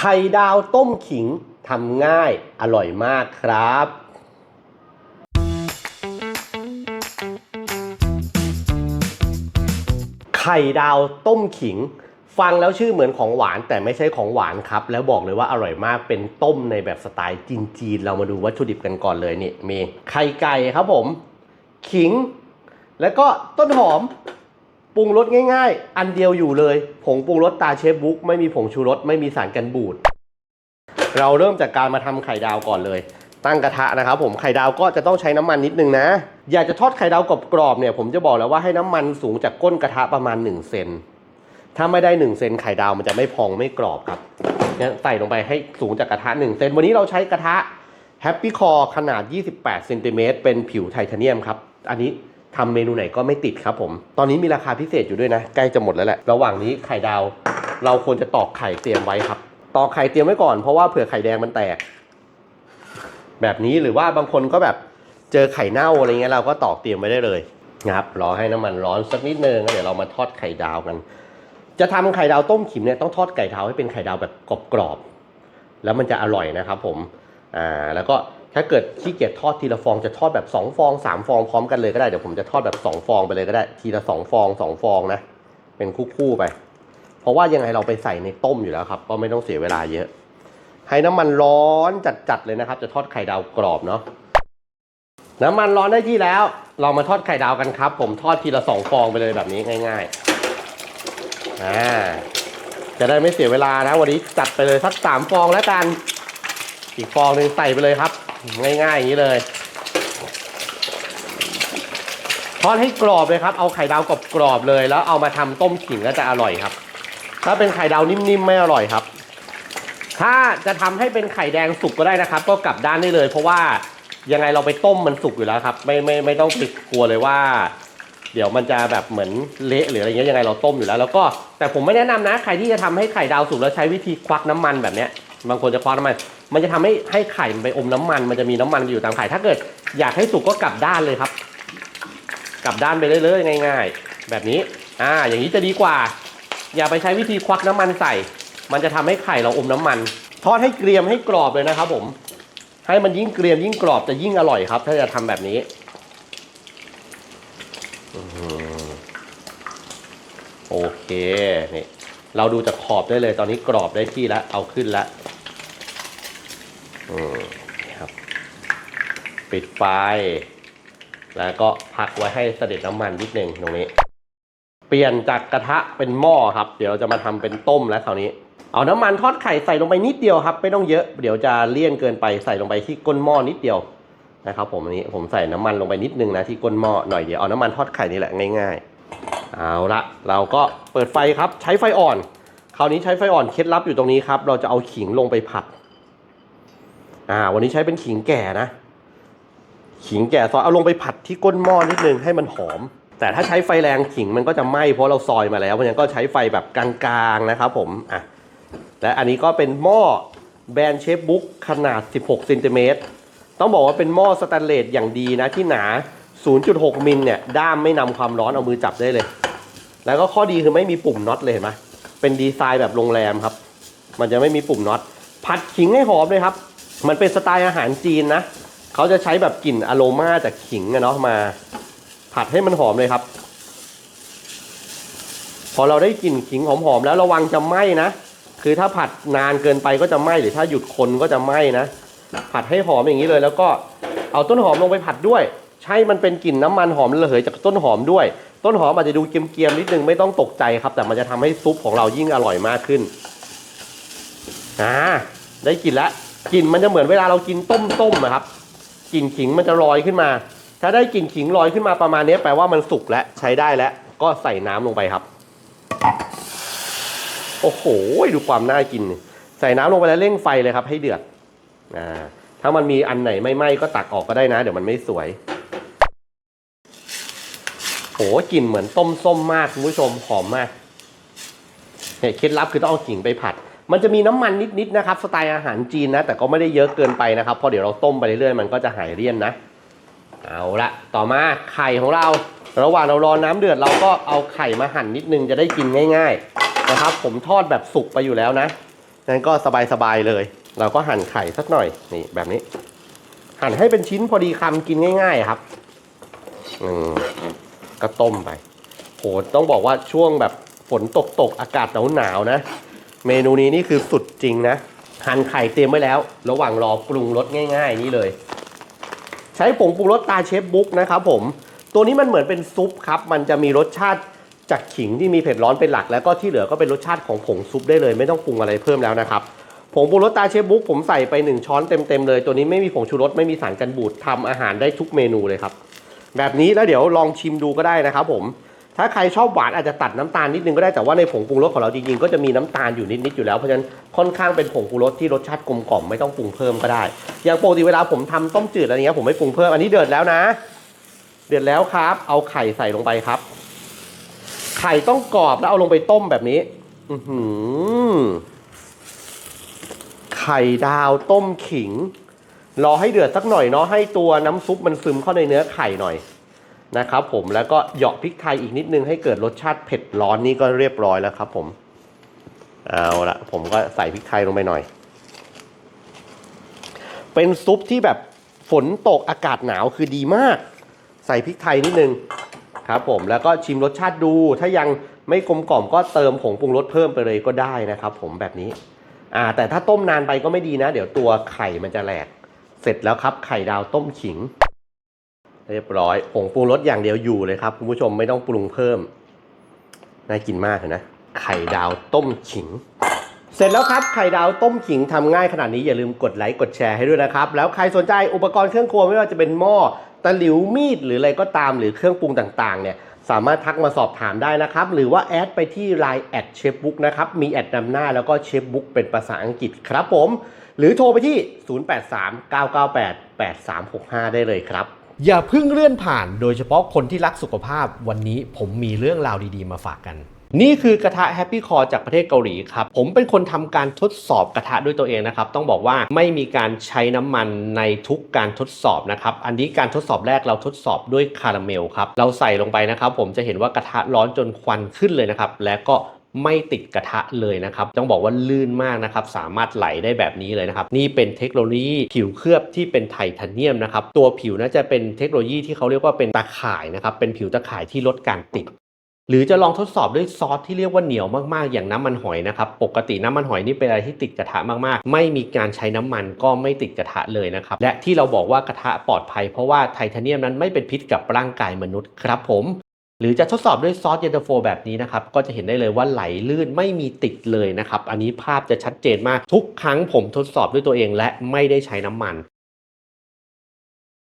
ไข่ดาวต้มขิงทำง่ายอร่อยมากครับไข่ดาวต้มขิง ฟังแล้วชื่อเหมือนของหวานแต่ไม่ใช่ของหวานครับ แล้วบอกเลยว่าอร่อยมากเป็นต้มในแบบสไตล์จีนๆเรามาดูวัตถุดิบกันก่อนเลยนี่มีไข่ไก่ครับผม ขิง แล้วก็ต้นหอม ปรุงรสง่ายๆ อันเดียวอยู่เลยผงปรุงรสตาเชฟบุ๊กไม่มีผงชูรสไม่มีสารกันบูด เราเริ่มจากการมาทำไข่ดาวก่อนเลย ตั้งกระทะนะครับผมไข่ดาวก็จะต้องใช้น้ำมันนิดนึงนะ อยากจะทอดไข่ดาวกรอบๆเนี่ยผมจะบอกแล้วว่าให้น้ำมันสูงจากก้นกระทะประมาณ1เซนถ้าไม่ได้1เซนไข่ดาวมันจะไม่พองไม่กรอบครับเนี่ยใส่ลงไปให้สูงจากกระทะ1เซนวันนี้เราใช้กระทะ Happy Core ขนาด 28เซนติเมตรเป็นผิวไทเทเนียมครับ อันนี้ ทำเมนูไหนก็ไม่ติดครับผม ตอนนี้มีราคาพิเศษอยู่ด้วยนะ ใกล้จะหมดแล้วแหละ ระหว่างนี้ไข่ดาว เราควรจะตอกไข่เตรียมไว้ครับ ตอกไข่เตรียมไว้ก่อนเพราะว่าเผื่อไข่แดงมันแตก แบบนี้หรือว่าบางคนก็แบบเจอไข่เน่าอะไรเงี้ยเราก็ตอกเตรียมไว้ได้เลยนะครับรอให้น้ำมันร้อนสักนิดนึงแล้วเดี๋ยวเรามาทอดไข่ดาวกัน จะทำไข่ดาวต้มขิมเนี่ยต้องทอดไก่ดาวให้เป็นไข่ดาวแบบกรอบๆแล้วมันจะอร่อยนะครับผมอ่าแล้วก็ ถ้าเกิดขี้เกียจทอดทีละฟองจะทอดแบบ 2 ฟอง 3 ฟองพร้อมกันเลยก็ได้ เดี๋ยวผมจะทอดแบบ 2 ฟองไปเลยก็ได้ ทีละ 2 ฟอง 2 ฟองนะ เป็นคู่ๆไป เพราะว่ายังไงเราไปใส่ในต้มอยู่แล้วครับ ก็ไม่ต้องเสียเวลาเยอะ ให้น้ำมันร้อนจัดๆเลยนะครับ จะทอดไข่ดาวกรอบเนาะ น้ำมันร้อนได้ที่แล้ว เรามาทอดไข่ดาวกันครับ ผมทอดทีละสองฟองไปเลยแบบนี้ง่ายๆอ่าจะได้ไม่เสียเวลานะวันนี้จัดไปเลยสักสามฟองแล้วกัน อีกฟองหนึ่งใส่ไปเลยครับ ง่ายๆอย่างนี้เลยทอดให้กรอบเลยครับ เอาไข่ดาวกรอบๆเลย แล้วเอามาทำต้มขิงก็จะอร่อยครับ ถ้าเป็นไข่ดาวนิ่มๆไม่อร่อยครับ ถ้าจะทำให้เป็นไข่แดงสุกก็ได้นะครับ ก็กลับด้านได้เลย เพราะว่ายังไงเราไปต้มมันสุกอยู่แล้วครับ ไม่ไม่ไม่ต้องติดกลัวเลยว่า เดี๋ยวมันจะแบบเหมือนเละหรืออะไรเงี้ยยังไงเราต้มอยู่แล้ว แล้วก็แต่ผมไม่แนะนำนะ ใครที่จะทำให้ไข่ดาวสุกแล้วใช้วิธีควักน้ำมันแบบเนี้ยบางคนจะควักน้ำมัน มันจะทำให้ให้ไข่มันไปอมน้ำมัน มันจะมีน้ำมันอยู่ตามไข่ถ้าเกิด อยากให้สุกก็กลับด้านเลยครับ กลับด้านไปเรื่อยๆง่าย ๆ แบบนี้อ่าอย่างนี้จะดีกว่า อย่าไปใช้วิธีควักน้ำมันใส่ มันจะทำให้ไข่เราอมน้ำมัน ทอดให้เกรียมให้กรอบเลยนะครับ ผม ให้มันยิ่งเกรียมยิ่งกรอบจะยิ่งอร่อยครับ ถ้าจะทำแบบนี้โอเคนี่เราดูจากขอบได้เลยตอนนี้กรอบได้ที่แล้วเอาขึ้นแล้ว อืมครับ ปิดไฟ แล้วก็พักไว้ให้เสด็จน้ำมันนิดหนึ่งตรงนี้ เปลี่ยนจากกระทะเป็นหม้อครับ เดี๋ยวเราจะมาทำเป็นต้มแล้วคราวนี้ เอาน้ำมันทอดไข่ใส่ลงไปนิดเดียวครับ ไม่ต้องเยอะ เดี๋ยวจะเลี่ยนเกินไปใส่ลงไปที่ก้นหม้อนิดเดียวนะครับผมอันนี้ผมใส่น้ำมันลงไปนิดนึงนะที่ก้นหม้อหน่อยเดียวเอาน้ำมันทอดไข่นี่แหละง่ายๆ เอาละเราก็เปิดไฟครับใช้ไฟอ่อน คราวนี้ใช้ไฟอ่อนเคล็ดลับอยู่ตรงนี้ครับ เราจะเอาขิงลงไปผัด อ่า วันนี้ใช้เป็นขิงแก่นะ ขิงแก่ซอยเอาลงไปผัดที่ก้นหม้อนิดนึงให้มันหอม แต่ถ้าใช้ไฟแรงขิงมันก็จะไหม้เพราะเราซอยมาแล้วเพราะฉะนั้นก็ใช้ไฟแบบกลางๆนะครับผมอะและอันนี้ก็เป็นหม้อแบรนด์เชฟบุ๊กขนาด 16เซนติเมตรต้องบอกว่าเป็นหม้อสแตนเลสอย่างดีนะที่หนา 0.6 มิลเนี่ย ด้ามไม่นำความร้อนเอามือจับได้เลย แล้วก็ข้อดีคือไม่มีปุ่มน็อตเลยเห็นไหมเป็นดีไซน์แบบโรงแรมครับ มันจะไม่มีปุ่มน็อต ผัดขิงให้หอมเลยครับ มันเป็นสไตล์อาหารจีนนะเขาจะใช้แบบกลิ่นอโรมาจากขิงอะเนาะมา ผัดให้มันหอมเลยครับ พอเราได้กลิ่นขิงหอมๆแล้วระวังจะไหม้นะคือถ้าผัดนานเกินไปก็จะไหม้หรือถ้าหยุดคนก็จะไหม้นะผัดให้หอมอย่างนี้เลย แล้วก็เอาต้นหอมลงไปผัดด้วย ใช่มันเป็นกลิ่นน้ำมันหอมระเหยจากต้นหอมด้วย ต้นหอมอาจจะดูเกรียมๆนิดนึงไม่ต้องตกใจครับ แต่มันจะทำให้ซุปของเรายิ่งอร่อยมากขึ้นอ่าได้กลิ่นแล้ว กลิ่นมันจะเหมือนเวลาเรากินต้มๆนะครับกลิ่นขิงมันจะลอยขึ้นมา ถ้าได้กลิ่นขิงลอยขึ้นมาประมาณนี้แปลว่ามันสุกแล้วใช้ได้แล้ว ก็ใส่น้ำลงไปครับ โอ้โหดูความน่ากิน ใส่น้ำลงไปแล้วเร่งไฟเลยครับ ให้เดือดอ่าถ้ามันมีอันไหนไม่ไหม้ก็ตักออกก็ได้นะ เดี๋ยวมันไม่สวยโหกลิ่นเหมือนต้มส้มมากคุณผู้ชมหอมมากเนี่ยเคล็ดลับคือต้องเอาขิงไปผัด มันจะมีน้ำมันนิดๆนะครับ สไตล์อาหารจีนนะ แต่ก็ไม่ได้เยอะเกินไปนะครับเพราะเดี๋ยวเราต้มไปเรื่อยๆมันก็จะหายเลี่ยนนะ เอาละต่อมาไข่ของเรา ระหว่างเรารอน้ำเดือดเราก็เอาไข่มาหั่นนิดนึงจะได้กินง่าย ๆนะครับ ผมทอดแบบสุกไปอยู่แล้วนะนั้นก็สบายๆเลย เราก็หั่นไข่สักหน่อยนี่แบบนี้ หั่นให้เป็นชิ้นพอดีคำกินง่าย ๆครับอืมก็ต้มไปโหต้องบอกว่าช่วงแบบฝนตกตกอากาศหนาวๆนะ เมนูนี้นี่คือสุดจริงนะหั่นไข่เตรียมไว้แล้ว ระหว่างรอปรุงรสง่าย ๆ นี่เลย ใช้ผงปรุงรสตาเชฟบุ๊กนะครับผม ตัวนี้มันเหมือนเป็นซุปครับ มันจะมีรสชาติจากขิงที่มีเผ็ดร้อนเป็นหลัก แล้วก็ที่เหลือก็เป็นรสชาติของผงซุปได้เลย ไม่ต้องปรุงอะไรเพิ่มแล้วนะครับผงปรุงรสตาเชฟบุ๊กผมใส่ไป 1 ช้อนเต็มๆเลย ตัวนี้ไม่มีผงชูรสไม่มีสารกันบูดทำอาหารได้ทุกเมนูเลยครับ แบบนี้แล้วเดี๋ยวลองชิมดูก็ได้นะครับผม ถ้าใครชอบหวานอาจจะตัดน้ำตาลนิดนึงก็ได้แต่ว่าในผงปรุงรสของเราจริงๆก็จะมีน้ำตาลอยู่นิดๆอยู่แล้วเพราะฉะนั้นค่อนข้างเป็นผงปรุงรสที่รสชาติกลมกล่อมไม่ต้องปรุงเพิ่มก็ได้ อย่างปกติเวลาผมทำต้มจืดอะไรเงี้ยผมไม่ปรุงเพิ่มอันนี้เดือดแล้วนะ เดือดแล้วครับ เอาไข่ใส่ลงไปครับ ไข่ต้องกรอบแล้วเอาลงไปต้มแบบนี้ อือหือไข่ดาวต้มขิงรอให้เดือดสักหน่อยเนาะให้ตัวน้ำซุปมันซึมเข้าในเนื้อไข่หน่อย นะครับผมแล้วก็เหยาะพริกไทยอีกนิดนึงให้เกิดรสชาติเผ็ดร้อนนี่ก็เรียบร้อยแล้วครับผมเอาละผมก็ใส่พริกไทยลงไปหน่อย เป็นซุปที่แบบฝนตกอากาศหนาวคือดีมาก ใส่พริกไทยนิดนึงครับผมแล้วก็ชิมรสชาติดู ถ้ายังไม่กลมกล่อมก็เติมผงปรุงรสเพิ่มไปเลยก็ได้นะครับ ผมแบบนี้อ่าแต่ถ้าต้มนานไปก็ไม่ดีนะ เดี๋ยวตัวไข่มันจะแหลก เสร็จแล้วครับไข่ดาวต้มขิง เรียบร้อยผงปรุงรสอย่างเดียวอยู่เลยครับคุณผู้ชมไม่ต้องปรุงเพิ่มน่ากินมากเลยนะไข่ดาวต้มขิง เสร็จแล้วครับไข่ดาวต้มขิงทำง่ายขนาดนี้อย่าลืมกดไลค์กดแชร์ให้ด้วยนะครับ แล้วใครสนใจอุปกรณ์เครื่องครัวไม่ว่าจะเป็นหม้อตะหลิวมีดหรืออะไรก็ตามหรือเครื่องปรุงต่างๆเนี่ยสามารถทักมาสอบถามได้นะครับ หรือว่าแอดไปที่ Line แอดเชฟบุ๊กนะครับ มีแอดนำหน้าแล้วก็เชฟบุ๊กเป็นภาษาอังกฤษครับผม หรือโทรไปที่ 0839988365 ได้เลยครับ อย่าเพิ่งเลื่อนผ่าน โดยเฉพาะคนที่รักสุขภาพวันนี้ผมมีเรื่องราวดีๆ มาฝากกัน นี่คือกระทะ Happy Core จากประเทศเกาหลีครับ ผมเป็นคนทำการทดสอบกระทะด้วยตัวเองนะครับ ต้องบอกว่าไม่มีการใช้น้ำมันในทุกการทดสอบนะครับ อันนี้การทดสอบแรกเราทดสอบด้วยคาราเมลครับ เราใส่ลงไปนะครับ ผมจะเห็นว่ากระทะร้อนจนควันขึ้นเลยนะครับ และก็ ไม่ติดกระทะเลยนะครับต้องบอกว่าลื่นมากนะครับสามารถไหลได้แบบนี้เลยนะครับนี่เป็นเทคโนโลยีผิวเคลือบที่เป็นไทเทเนียมนะครับตัวผิวน่าจะเป็นเทคโนโลยีที่เขาเรียกว่าเป็นตาข่ายนะครับเป็นผิวตาข่ายที่ลดการติดหรือจะลองทดสอบด้วยซอสที่เรียกว่าเหนียวมากๆ อย่างน้ำมันหอยนะครับ ปกติน้ำมันหอยนี่เป็นอะไรที่ติดกระทะมากๆ ไม่มีการใช้น้ำมันก็ไม่ติดกระทะเลยนะครับ และที่เราบอกว่ากระทะปลอดภัยเพราะว่าไทเทเนียมนั้นไม่เป็นพิษกับร่างกายมนุษย์ครับผม หรือจะทดสอบด้วยซอสเย็นตาโฟแบบนี้นะครับ ก็จะเห็นได้เลยว่าไหลลื่นไม่มีติดเลยนะครับ อันนี้ภาพจะชัดเจนมากทุกครั้งผมทดสอบด้วยตัวเองและไม่ได้ใช้น้ำมัน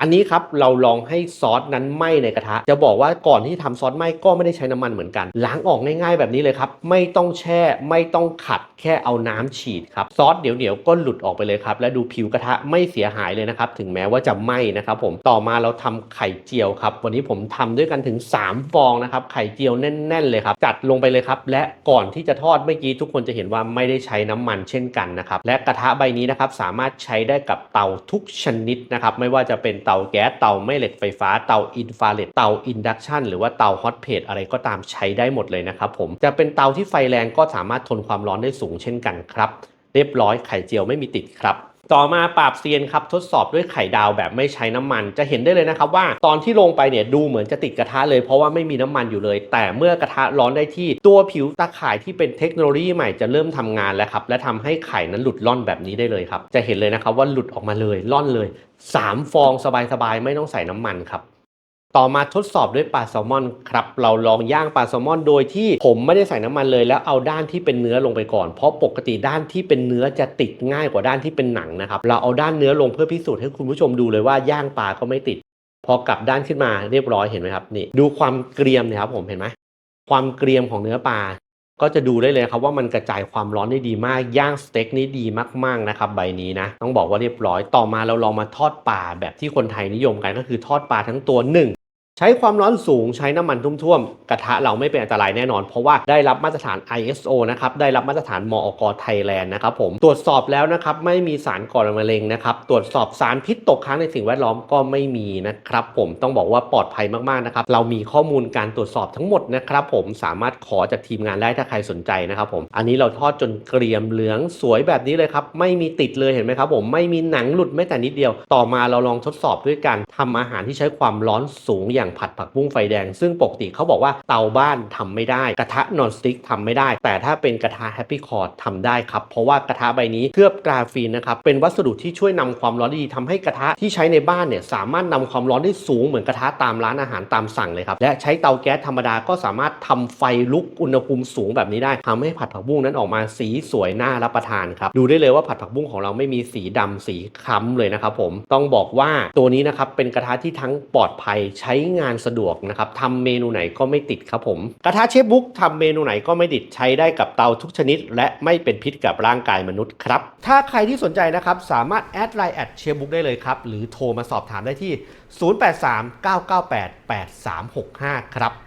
อันนี้ครับเราลองให้ซอสนั้นไหม้ในกระทะ จะบอกว่าก่อนที่ทำซอสไหม้ก็ไม่ได้ใช้น้ำมันเหมือนกัน ล้างออกง่ายๆแบบนี้เลยครับ ไม่ต้องแช่ไม่ต้องขัดแค่เอาน้ำฉีดครับซอสเดี๋ยวๆก็หลุดออกไปเลยครับ และดูผิวกระทะไม่เสียหายเลยนะครับ ถึงแม้ว่าจะไหม้นะครับผมต่อมาเราทำไข่เจียวครับ วันนี้ผมทำด้วยกันถึง 3 ฟองนะครับไข่เจียวแน่น ๆ เลยครับจัดลงไปเลยครับและก่อนที่จะทอดเมื่อกี้ทุกคนจะเห็นว่าไม่ได้ใช้น้ำมันเช่นกันนะครับและกระทะใบนี้นะครับสามารถใช้ได้กับเตาทุกชนิดนะครับไม่ว่าจะเป็นเตาแก๊สเตาแม่เหล็กไฟฟ้าเตาอินฟราเรดเตาอินดักชันหรือว่าเตาฮอตเพจอะไรก็ตามใช้ได้หมดเลยนะครับผมจะเป็นเตาที่ไฟแรงก็สามารถทนความร้อนได้สูงเช่นกันครับ เรียบร้อยไข่เจียวไม่มีติดครับ ต่อมาปราบเซียนครับทดสอบด้วยไข่ดาวแบบไม่ใช้น้ำมัน จะเห็นได้เลยนะครับว่าตอนที่ลงไปเนี่ยดูเหมือนจะติดกระทะเลยเพราะว่าไม่มีน้ำมันอยู่เลย แต่เมื่อกระทะร้อนได้ที่ตัวผิวตาข่ายที่เป็นเทคโนโลยีใหม่จะเริ่มทำงานแล้วครับและทำให้ไข่นั้นหลุดล่อนแบบนี้ได้เลยครับจะเห็นเลยนะครับว่าหลุดออกมาเลยล่อนเลย 3 ฟองสบายๆไม่ต้องใส่น้ำมันครับ ต่อมาทดสอบด้วยปลาแซลมอนครับ เราลองย่างปลาแซลมอนโดยที่ผมไม่ได้ใส่น้ำมันเลย แล้วเอาด้านที่เป็นเนื้อลงไปก่อน เพราะปกติด้านที่เป็นเนื้อจะติดง่ายกว่าด้านที่เป็นหนังนะครับ เราเอาด้านเนื้อลงเพื่อพิสูจน์ให้คุณผู้ชมดูเลยว่าย่างปลาก็ไม่ติด พอกลับด้านขึ้นมาเรียบร้อยเห็นไหมครับนี่ดูความเกรียมนี่ยครับผมเห็นไหมความเกรียมของเนื้อปลาก็จะดูได้เลยครับว่ามันกระจายความร้อนได้ดีมากย่างสเต็กนี่ดีมากๆนะครับใบนี้นะต้องบอกว่าเรียบร้อยต่อมาเราลองมาทอดปลาแบบที่คนไทยนิยมกันก็คือทอดปลาทั้งตัวหนึ่ง ใช้ความร้อนสูงใช้น้ำมันท่วมๆ กระทะเราไม่เป็นอันตรายแน่นอน เพราะว่าได้รับมาตรฐาน ISO นะครับ ได้รับมาตรฐานมอกไทยแลนด์นะครับผม ตรวจสอบแล้วนะครับ ไม่มีสารก่อมะเร็งนะครับ ตรวจสอบสารพิษตกค้างในสิ่งแวดล้อมก็ไม่มีนะครับผม ต้องบอกว่าปลอดภัยมากๆ นะครับ เรามีข้อมูลการตรวจสอบทั้งหมดนะครับผม สามารถขอจากทีมงานได้ถ้าใครสนใจนะครับผม อันนี้เราทอดจนเกรียมเหลืองสวยแบบนี้เลยครับ ไม่มีติดเลยเห็นไหมครับผม ไม่มีหนังหลุดแม้แต่นิดเดียว ต่อมาเราลองทดสอบด้วยการทำอาหารที่ใช้ความร้อนสูงอย่างผัดผักบุ้งไฟแดง ซึ่งปกติเขาบอกว่าเตาบ้านทำไม่ได้ กระทะนอนสติ๊กทำไม่ได้ แต่ถ้าเป็นกระทะแฮปปี้คอร์ดทำได้ครับ เพราะว่ากระทะใบนี้เคลือบกราฟีนนะครับเป็นวัสดุที่ช่วยนำความร้อนดีทำให้กระทะที่ใช้ในบ้านเนี่ยสามารถนำความร้อนได้สูงเหมือนกระทะตามร้านอาหารตามสั่งเลยครับและใช้เตาแก๊สธรรมดาก็สามารถทำไฟลุกอุณหภูมิสูงแบบนี้ได้ทำให้ผัดผักบุ้งนั้นออกมาสีสวยน่ารับประทานครับดูได้เลยว่าผัดผักบุ้งของเราไม่มีสีดำสีคล้ำเลยนะครับผมต้องบอกว่าตัวนี้นะครับเป็นกระทะที่ทั้งปลอดภัยใช้งงานสะดวกนะครับทำเมนูไหนก็ไม่ติดครับผม กระทะเชฟบุ๊กทำเมนูไหนก็ไม่ติดใช้ได้กับเตาทุกชนิด และไม่เป็นพิษกับร่างกายมนุษย์ครับ ถ้าใครที่สนใจนะครับสามารถแอดไลน์แอดเชฟบุ๊กได้เลยครับ หรือโทรมาสอบถามได้ที่ 0839988365 ครับ